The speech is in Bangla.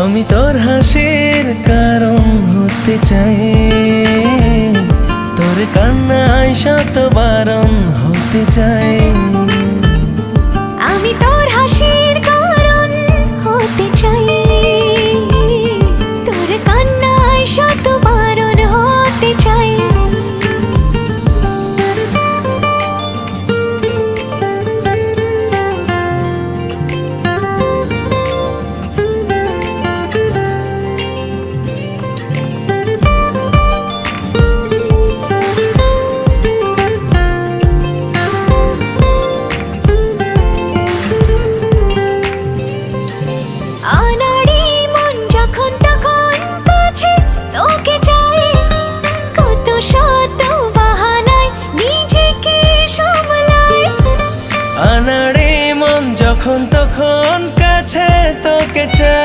আমি তোর হাসির কারণ হতে চাই। তোর কান্নায় শত বারণ হতে চাই। যখন তখন কাছে তোকে চাই।